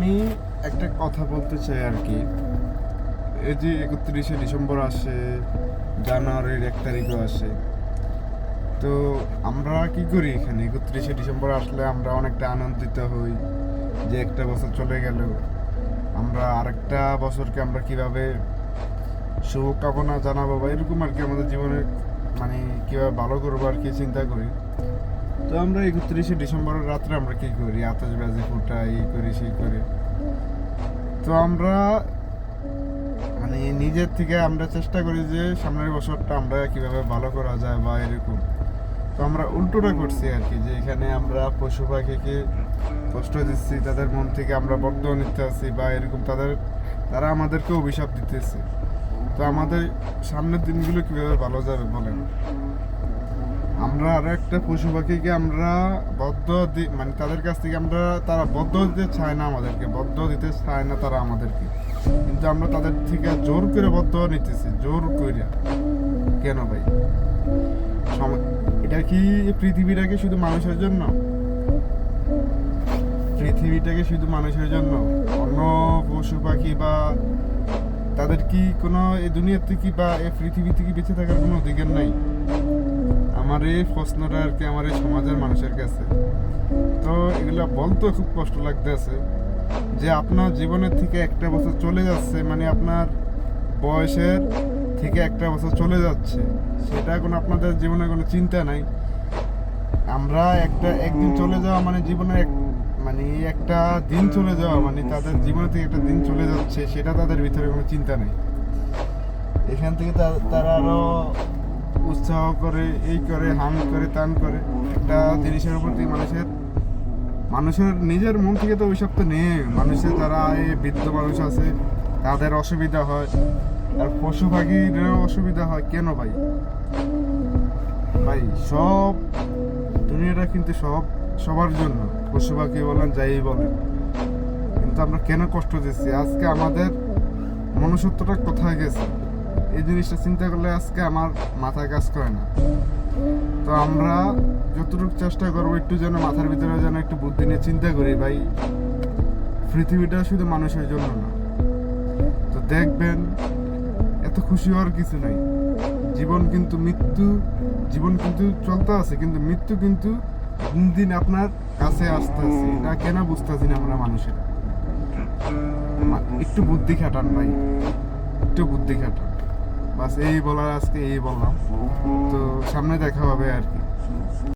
আমি একটা কথা বলতে চাই আর কি। এই যে একত্রিশে ডিসেম্বর আসে, জানুয়ারির এক তারিখও আসে। তো আমরা কি করি এখানে? একত্রিশে ডিসেম্বর আসলে আমরা অনেকটা আনন্দিত হই যে একটা বছর চলে গেল। আমরা আরেকটা বছরকে আমরা কীভাবে শুভকামনা জানাব বা এরকম আর কি আমাদের জীবনে মানে কীভাবে ভালো করব আর কি চিন্তা করি। তো আমরা একত্রিশে ডিসেম্বরের রাত্রে আমরা কি করি? আতশবাজি ফুটাই এই করি, সেই করি। তো আমরা মানে নিজের থেকে আমরা চেষ্টা করি যে সামনের বছরটা আমরা কীভাবে ভালো করা যায় বা এরকম। তো আমরা উল্টোটা করছি আর কি, যে এখানে আমরা পশু পাখিকে কষ্ট দিচ্ছি, তাদের মন থেকে আমরা বদ্ধ নিতে আসি বা এরকম তাদের, তারা আমাদেরকে অভিশাপ দিতেছে। তো আমাদের সামনের দিনগুলো কীভাবে ভালো যাবে বলেন? আমরা আরও একটা পশু পাখিকে আমরা বদ্ধ মানে তাদের কাছ থেকে আমরা, তারা বদ্ধ দিতে চায় না আমাদেরকে, বদ্ধ দিতে চায় না তারা আমাদেরকে। কিন্তু আমরা তাদের থেকে জোর করে বদ্ধ নিতেছি, জোর করে কেন ভাই? এটা কি পৃথিবীটাকে শুধু মানুষের জন্য? পৃথিবীটাকে শুধু মানুষের জন্য? অন্য পশু পাখি বা তাদের কি কোনো, এই দুনিয়াতে কি বা এই পৃথিবীতে কি বেঁচে থাকার কোনো অধিকার নাই? আমার এই প্রশ্নটা আর কি আমার এই সমাজের মানুষের কাছে। তো এগুলো বলতে খুব কষ্ট লাগতেছে যে আপনার জীবনের থেকে একটা বছর চলে যাচ্ছে মানে আপনার বয়সের থেকে একটা বছর চলে যাচ্ছে। সেটা কোনো আপনাদের জীবনে কোনো চিন্তা নাই। আমরা একটা একদিন চলে যাওয়া মানে জীবনের এক মানে একটা দিন চলে যাওয়া মানে তাদের জীবনে থেকে একটা দিন চলে যাচ্ছে, সেটা তাদের ভিতরে কোনো চিন্তা নেই। এখান থেকে তারা আরও উৎসাহ করে, এই করে, হাম করে, তান করে, একটা জিনিসের প্রতি মানুষের মানুষের নিজের মন থেকে তো ওইসব তো নেই। মানুষের যারা এই বৃদ্ধ মানুষ আছে, তাদের অসুবিধা হয়। আর পশু পাখিরও অসুবিধা হয়। কেন ভাই? ভাই, সব দুনিয়াটা কিন্তু সব, সবার জন্য। পশু পাখি বলেন, যাই বলেন। কিন্তু আমরা কেন কষ্ট দিচ্ছি? আজকে আমাদের মনুষ্যত্বটা কোথায় গেছে? এই জিনিসটা চিন্তা করলে আজকে আমার মাথায় কাজ করে না। তো আমরা যতটুকু চেষ্টা করব একটু যেন মাথার ভিতরে যেন একটু বুদ্ধি নিয়ে চিন্তা করি, ভাই। পৃথিবীটা শুধু মানুষের জন্য না। তো দেখবেন, এত খুশি হওয়ার কিছু নাই। জীবন কিন্তু মৃত্যু, জীবন কিন্তু চলতে আছে, কিন্তু মৃত্যু কিন্তু দিন দিন আপনার কাছে আসতেছে এটা কেন বুঝতেছি না আমরা মানুষের? একটু বুদ্ধি খাটান, ভাই। একটু বুদ্ধি খাটান। বাস এই বলার আজকে এই বললাম। তো সামনে দেখা হবে আর কি।